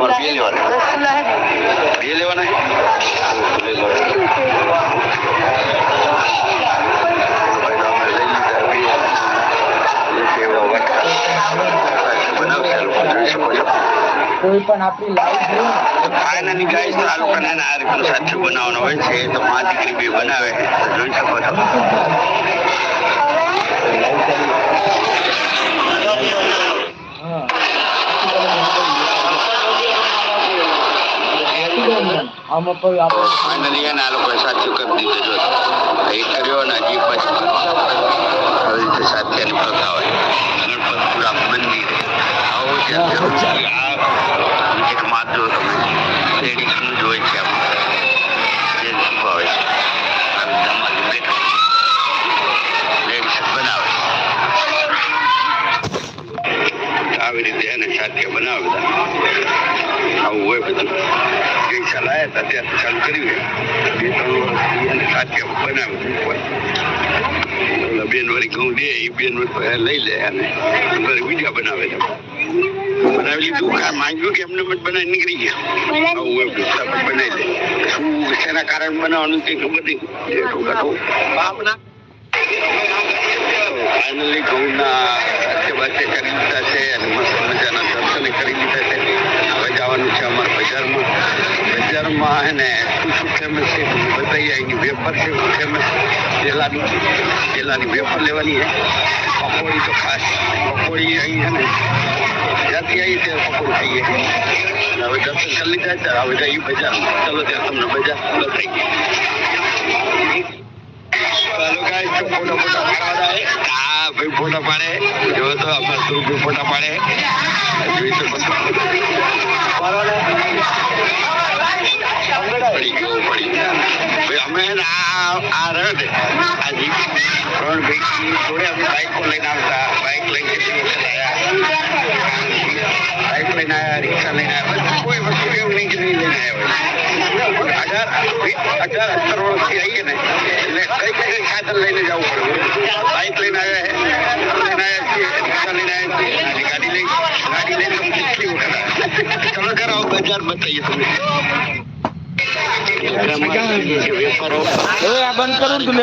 તમારે બે લેવાના બે લેવાના. કોઈ પણ આપણી લાઈફ જોઈએ ને ફાઇનલી ગાઈસ આ લોકોને આ રીતનું સાચું બનાવવાનો હોય છે તો મા દીકરી બી બનાવે જોઈ શકો છો આમાં કોઈ આપણે ફાઇનલી એક માત્ર આવી રીતે એને સાચે બનાવે આવું હોય બધું ગઈ સાલ આવ્યા હતા ત્યારથી ચાલુ કર્યું બે ત્રણ વર્ષથી એને સાચે બનાવે હોય. બેન વળી ઘઉં દે એ બેન લઈ લે અને બીજા બનાવે છે. બનાવી લીધું. કા માંગ્યું કે એમને પણ બનાવી નીકળી ગયા. આવું હોય બનાવી લે. શું શેના કારણ બનાવવાનું તે ખબર નહીં. જે બાપના. ફાઇનલી ઘઉંના સાથે વાત કરી લીધા છે અને મસ્ત મજાના દર્શન કરી લીધા છે હવે જવાનું છે અમારા બજારમાં બજારમાં હે ને શું શું ફેમસ છે અહીંની વેપાર છે. ફેમસ પેલાની કેલાની વેફર લેવાની છે. પકોડી તો ખાસ, પકોડી અહીં છે ને, જ્યાંથી આવી ત્યાં પકોડી ખાઈએ હવે દર્શન કરી લીધા છે હવે જઈએ બજારમાં ચલો ત્યાં તમને બજાર બતાવીએ. ચાલો ગાઈસ, તો ફોટો હા, ભાઈ ફોટો પાડે. જો તો આપણે સુરભી ફોટા પાડે. જોઈ છો. પડી ગયો પડી અમે આ આ રહ્યો ને ત્રણ ભાઈ જોડે અમે બાઈકો લઈને આવતા બાઈક લઈને બાઈક લઈને આવ્યા રિક્ષા લઈને આવ્યા કોઈ વસ્તુ એવું નહીં કે નહીં લઈને આવ્યા અઢાર અઢાર સત્તર આવીએ ને એટલે કઈ કઈ સાધન લઈને જવું પડે બાઈક લઈને આવ્યા રિક્ષા લઈને આવ્યા ગાડી લઈ ગાડી લઈને કેટલી વખત ચલો જરા બજાર બતાવીએ એ આ બંધ કરું તું